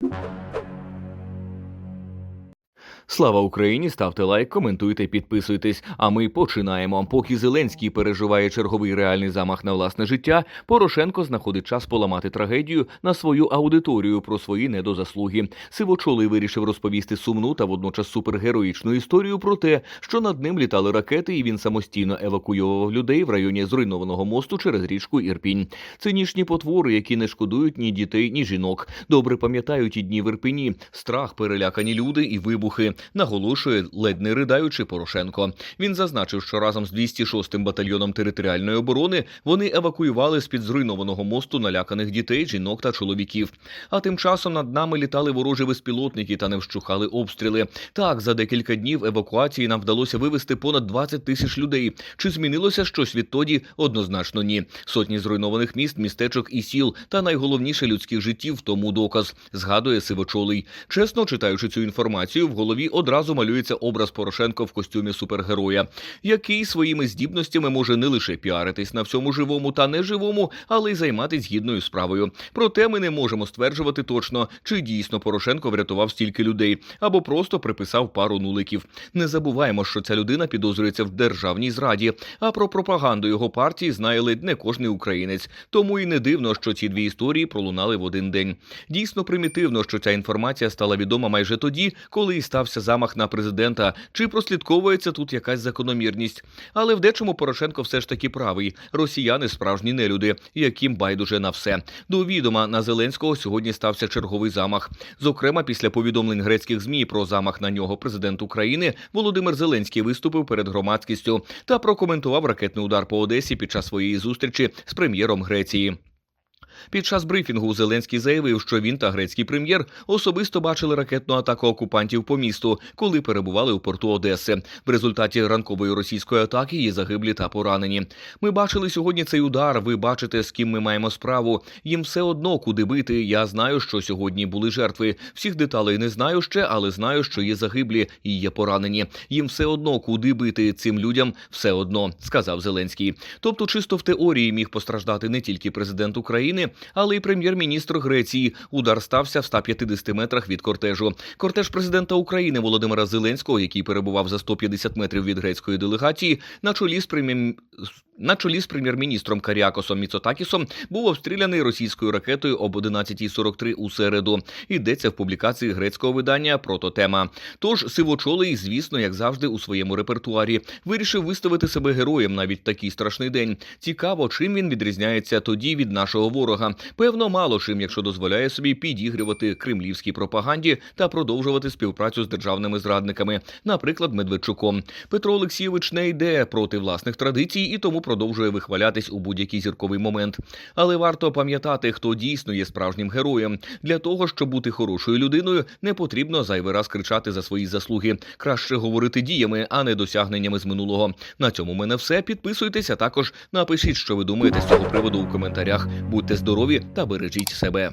you Слава Україні! Ставте лайк, коментуйте, підписуйтесь. А ми починаємо. Поки Зеленський переживає черговий реальний замах на власне життя, Порошенко знаходить час поламати трагедію на свою аудиторію про свої недозаслуги. Сивочолий вирішив розповісти сумну та водночас супергероїчну історію про те, що над ним літали ракети, і він самостійно евакуював людей в районі зруйнованого мосту через річку Ірпінь. Цинічні потвори, які не шкодують ні дітей, ні жінок. Добре пам'ятають і дні в Ірпені. Страх, перелякані люди і вибухи. Наголошує ледь не ридаючи Порошенко. Він зазначив, що разом з 206-м батальйоном територіальної оборони вони евакуювали з під зруйнованого мосту наляканих дітей, жінок та чоловіків. А тим часом над нами літали ворожі безпілотники та не вщухали обстріли. Так, за декілька днів евакуації нам вдалося вивезти понад 20 тисяч людей. Чи змінилося щось відтоді? Однозначно ні. Сотні зруйнованих міст, містечок і сіл, та найголовніше людських життів тому доказ, згадує Сивочолий. Чесно читаючи цю інформацію, в голові одразу малюється образ Порошенко в костюмі супергероя, який своїми здібностями може не лише піаритись на всьому живому та неживому, але й займатися гідною справою. Проте ми не можемо стверджувати точно, чи дійсно Порошенко врятував стільки людей або просто приписав пару нуликів. Не забуваємо, що ця людина підозрюється в державній зраді, а про пропаганду його партії знає ледь не кожний українець. Тому і не дивно, що ці дві історії пролунали в один день. Дійсно примітивно, що ця інформація стала відома майже тоді, коли і стався замах на президента. Чи прослідковується тут якась закономірність? Але в дечому Порошенко все ж таки правий. Росіяни справжні нелюди, яким байдуже на все. До відома на Зеленського сьогодні стався черговий замах. Зокрема, після повідомлень грецьких змі про замах на нього президент України Володимир Зеленський виступив перед громадськістю та прокоментував ракетний удар по Одесі під час своєї зустрічі з прем'єром Греції. Під час брифінгу Зеленський заявив, що він та грецький прем'єр особисто бачили ракетну атаку окупантів по місту, коли перебували у порту Одеси. В результаті ранкової російської атаки є загиблі та поранені. Ми бачили сьогодні цей удар. Ви бачите, з ким ми маємо справу. Їм все одно куди бити. Я знаю, що сьогодні були жертви. Всіх деталей не знаю ще, але знаю, що є загиблі і є поранені. Їм все одно куди бити цим людям все одно, сказав Зеленський. Тобто, чисто в теорії міг постраждати не тільки президент України, але й прем'єр-міністр Греції. Удар стався в 150 метрах від кортежу. Кортеж президента України Володимира Зеленського, який перебував за 150 метрів від грецької делегації, на чолі з прем'єр... На чолі з прем'єр-міністром Каріакосом Міцотакісом був обстріляний російською ракетою об 11.43 у середу. Йдеться в публікації грецького видання Прототема. Тож сивочолий, звісно, як завжди, у своєму репертуарі вирішив виставити себе героєм навіть такий страшний день. Цікаво, чим він відрізняється тоді від нашого ворога. Певно, мало чим, якщо дозволяє собі підігрувати кремлівській пропаганді та продовжувати співпрацю з державними зрадниками, наприклад, Медведчуком. Петро Олексійович не йде проти власних традицій і тому продовжує вихвалятись у будь-який зірковий момент. Але варто пам'ятати, хто дійсно є справжнім героєм. Для того, щоб бути хорошою людиною, не потрібно зайвий раз кричати за свої заслуги. Краще говорити діями, а не досягненнями з минулого. На цьому мене все. Підписуйтесь, а також напишіть, що ви думаєте з цього приводу у коментарях. Будьте здорові та бережіть себе.